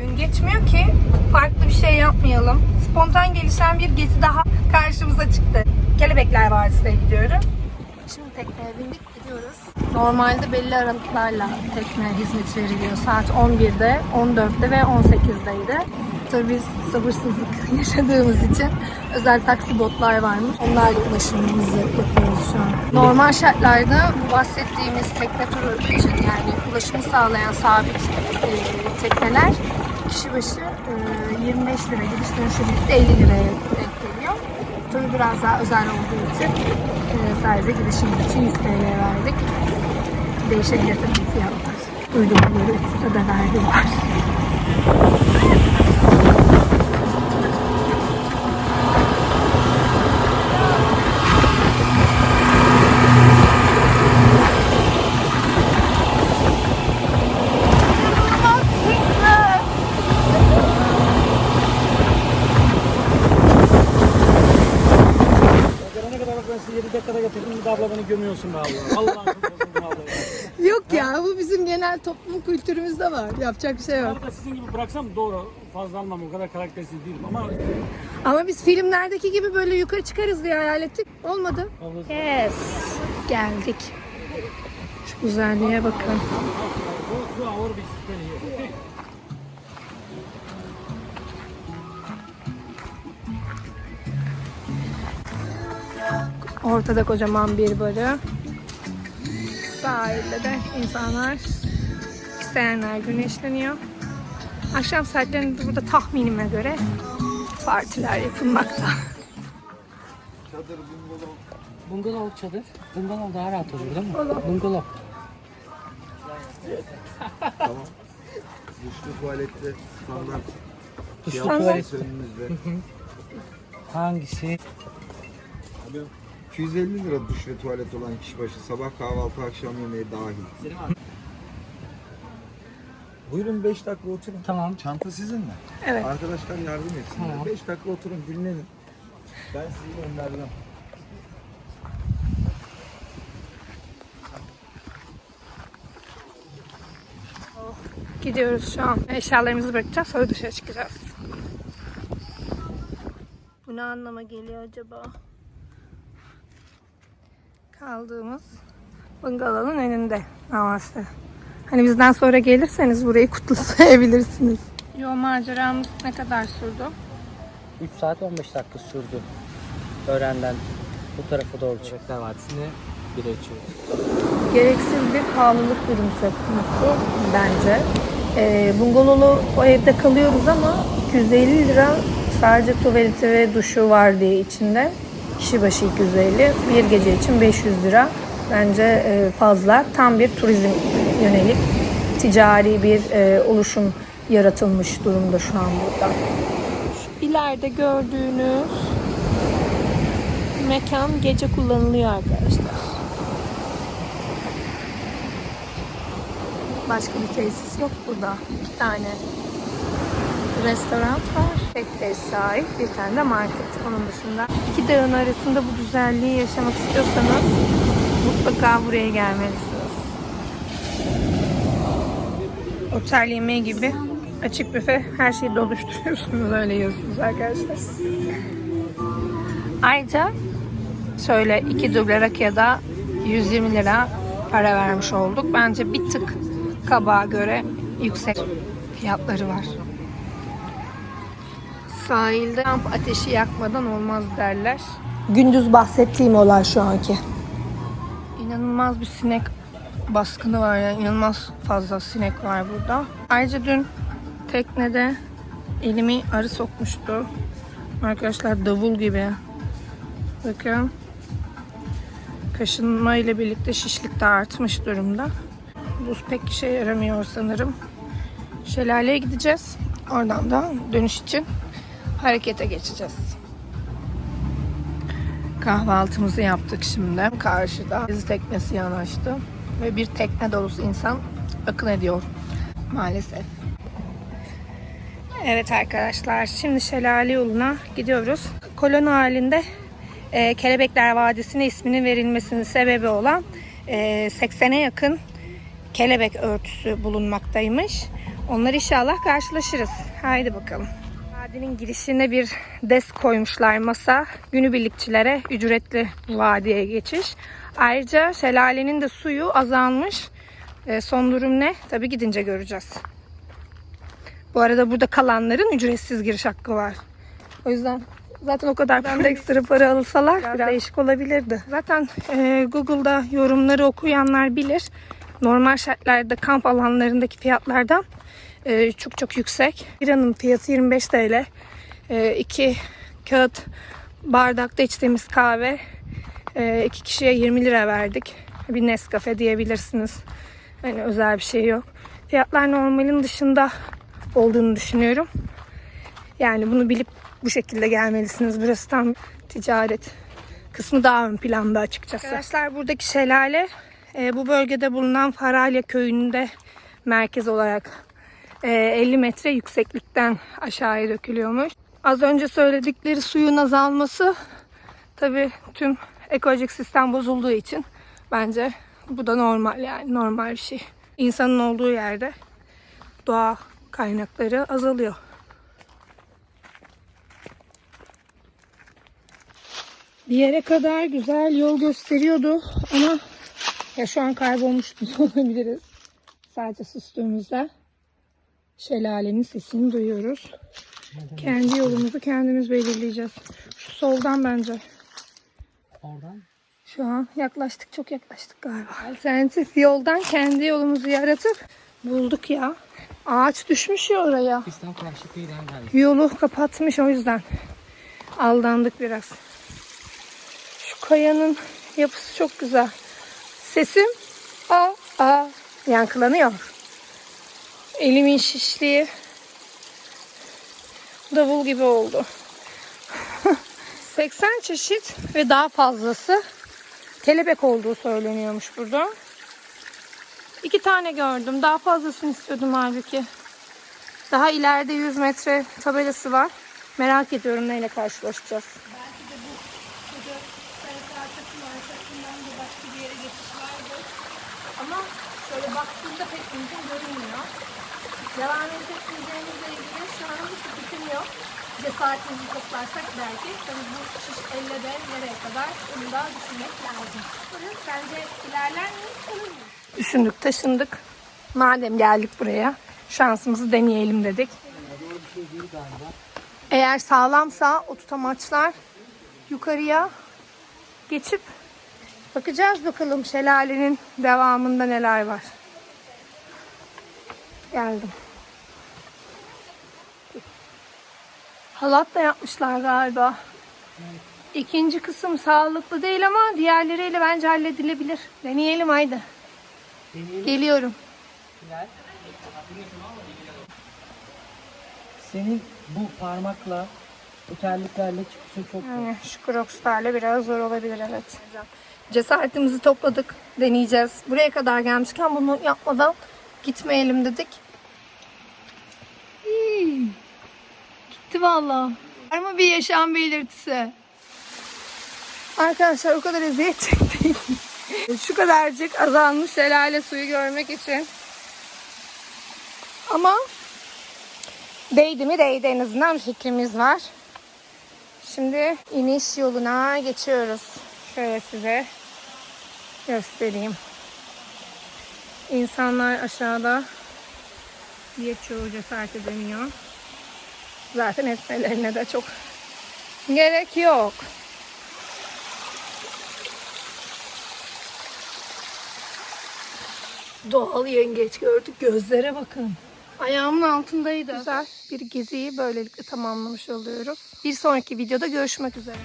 Gün geçmiyor ki farklı bir şey yapmayalım. Spontan gelişen bir gezi daha karşımıza çıktı. Kelebekler Vadisi'ne gidiyorum. Şimdi tekneye bindik gidiyoruz. Normalde belli aralıklarla tekne hizmeti veriliyor. Saat 11'de, 14'te ve 18'deydi. Tabii biz sabırsızlık yaşadığımız için özel taksi botlar varmış. Onlarla ulaşımımızı yapıyoruz şu an. Normal şartlarda bu bahsettiğimiz tekne turu için yani ulaşımı sağlayan sabit e, tekneler kişi başı e, 25 lira gidiş dönüşü birlikte 50 liraya denk geliyor. Tabii biraz daha özel olduğu için e, sadece gidişimiz için 100 TL verdik. Değişebilir tabii fiyatlar. 300'e de verdiler. Gelene kadar bak ben sizi 7 dakikada getirdim. Bir de abla beni gömüyorsun be abla. Allah'ım bozuldum abla. Yok ya bu bizim genel toplum kültürümüzde var. Yapacak bir şey yok. Arada sizin gibi bıraksam doğru fazla almam. O kadar karaktersiz değilim ama Ama biz filmlerdeki gibi böyle yukarı çıkarız diye hayal ettik. Olmadı. Yes. Geldik. Şu güzelliğe bakın. bu, bu ağır bir sistem. Ortada kocaman bir barı. Sahilde de insanlar isteyenler güneşleniyor. Akşam saatlerinde burada tahminime göre partiler yapılmakta. Bungalov çadır. Bungalov daha rahat olur değil mi? Olur. Bungalov. Duşlu tuvalette standart Duşlu tuvalet. önümüzde. Hangisi? 250 lira duş ve tuvalet olan kişi başı sabah kahvaltı akşam yemeği dahil. Buyurun 5 dakika oturun. Tamam. Çanta sizin mi? Evet. Arkadaşlar yardım. Tamam. 5 dakika oturun dinlenin. Ben sizi gönderdim. Gidiyoruz şu an. Eşyalarımızı bırakacağız sonra dışarı çıkacağız. Bu ne anlama geliyor acaba? Kaldığımız bungalovun önünde. Namaste. Hani bizden sonra gelirseniz burayı kutlayabilirsiniz. Yol maceramız ne kadar sürdü? 3 saat 15 dakika sürdü. Öğrenden bu tarafa doğru Çiçekler Vadisi'ne bira içiyoruz. Gereksiz bir pahalılık durumu söz konusu bence. Ee, bungalovlu o evde kalıyoruz ama 250 lira sadece tuvaleti ve duşu var diye içinde. Kişi başı 250. Bir gece için 500 lira. Bence e, fazla. Tam bir turizm yönelik ticari bir e, oluşum yaratılmış durumda şu an burada. Şu ileride gördüğünüz mekan gece kullanılıyor arkadaşlar. Başka bir tesis yok burada. İki tane restoran var. Tek sahip, bir tane de market. Onun dışında iki dağın arasında bu güzelliği yaşamak istiyorsanız mutlaka buraya gelmelisiniz. Otel yemeği gibi açık büfe her şeyi doluşturuyorsunuz öyle yiyorsunuz arkadaşlar. Ayrıca şöyle iki duble rakıya da 120 lira para vermiş olduk. Bence bir tık kabağa göre yüksek fiyatları var. Sahilde kamp ateşi yakmadan olmaz derler. Gündüz bahsettiğim olay şu anki. İnanılmaz bir sinek baskını var ya. inanılmaz fazla sinek var burada. Ayrıca dün teknede elimi arı sokmuştu. Arkadaşlar davul gibi. Bakın. Kaşınma ile birlikte şişlik de artmış durumda. Buz pek işe yaramıyor sanırım. Şelaleye gideceğiz. Oradan da dönüş için harekete geçeceğiz. Kahvaltımızı yaptık şimdi. Karşıda gezi teknesi yanaştı. Ve bir tekne dolusu insan akın ediyor. Maalesef. Evet arkadaşlar şimdi şelale yoluna gidiyoruz. Kolon halinde e, Kelebekler Vadisi'ne isminin verilmesinin sebebi olan e, 80'e yakın kelebek örtüsü bulunmaktaymış. Onlar inşallah karşılaşırız. Haydi bakalım. Vadinin girişine bir desk koymuşlar masa. Günübirlikçilere ücretli vadiye geçiş. Ayrıca şelalenin de suyu azalmış. E, son durum ne? Tabii gidince göreceğiz. Bu arada burada kalanların ücretsiz giriş hakkı var. O yüzden zaten o kadar ben de ekstra para alsalar biraz, değişik olabilirdi. Zaten e, Google'da yorumları okuyanlar bilir. Normal şartlarda kamp alanlarındaki fiyatlardan e, çok çok yüksek. Biranın fiyatı 25 TL. E, iki kağıt bardakta içtiğimiz kahve e, iki kişiye 20 lira verdik. Bir Nescafe diyebilirsiniz. Hani özel bir şey yok. Fiyatlar normalin dışında olduğunu düşünüyorum. Yani bunu bilip bu şekilde gelmelisiniz. Burası tam ticaret kısmı daha ön planda açıkçası. Arkadaşlar buradaki şelale e, bu bölgede bulunan Faralya köyünde merkez olarak 50 metre yükseklikten aşağıya dökülüyormuş. Az önce söyledikleri suyun azalması tabi tüm ekolojik sistem bozulduğu için bence bu da normal yani normal bir şey. İnsanın olduğu yerde doğa kaynakları azalıyor. Bir yere kadar güzel yol gösteriyordu ama ya şu an kaybolmuş olabiliriz. Sadece sustuğumuzda şelalenin sesini duyuyoruz. Kendi yolumuzu kendimiz belirleyeceğiz. Şu soldan bence. Oradan Şu an yaklaştık çok yaklaştık galiba. Alternatif yoldan kendi yolumuzu yaratıp bulduk ya. Ağaç düşmüş ya oraya. biz tam karşı kıyıdan geldik. Yolu kapatmış o yüzden. Aldandık biraz. Şu kayanın yapısı çok güzel. Sesim a a yankılanıyor. Elimin şişliği davul gibi oldu. 80 çeşit ve daha fazlası kelebek olduğu söyleniyormuş burada. İki tane gördüm. Daha fazlasını istiyordum halbuki. Daha ileride 100 metre tabelası var. Merak ediyorum neyle karşılaşacağız. Ama şöyle baktığımda pek mümkün görünmüyor. Devam edecek gideceğimizle ilgili şu an hiçbir fikrim yok. Cesaretimizi toplarsak belki. Tabii bu şiş elle de nereye kadar bunu da düşünmek lazım. Sence ilerler mu? Düşündük, taşındık. Madem geldik buraya şansımızı deneyelim dedik. Eğer sağlamsa o tutamaçlar yukarıya geçip bakacağız bakalım şelalenin devamında neler var. Geldim. Halat da yapmışlar galiba. İkinci kısım sağlıklı değil ama diğerleriyle bence halledilebilir. Deneyelim haydi. Geliyorum. Gel. Senin bu parmakla bu terliklerle çıkışın çok zor. Yani şu Crocs'larla biraz zor olabilir evet. Cesaretimizi topladık. Deneyeceğiz. Buraya kadar gelmişken bunu yapmadan gitmeyelim dedik. Hmm. Gitti valla. Var mı bir yaşam belirtisi? Arkadaşlar o kadar eziyet çektik. Şu kadarcık azalmış şelale suyu görmek için. Ama değdi mi değdi en azından bir fikrimiz var. Şimdi iniş yoluna geçiyoruz. Şöyle size göstereyim. İnsanlar aşağıda birçoğu cesaret edemiyor. Zaten etmelerine de çok gerek yok. Doğal yengeç gördük. Gözlere bakın. Ayağımın altındaydı. Güzel bir geziyi böylelikle tamamlamış oluyoruz. Bir sonraki videoda görüşmek üzere.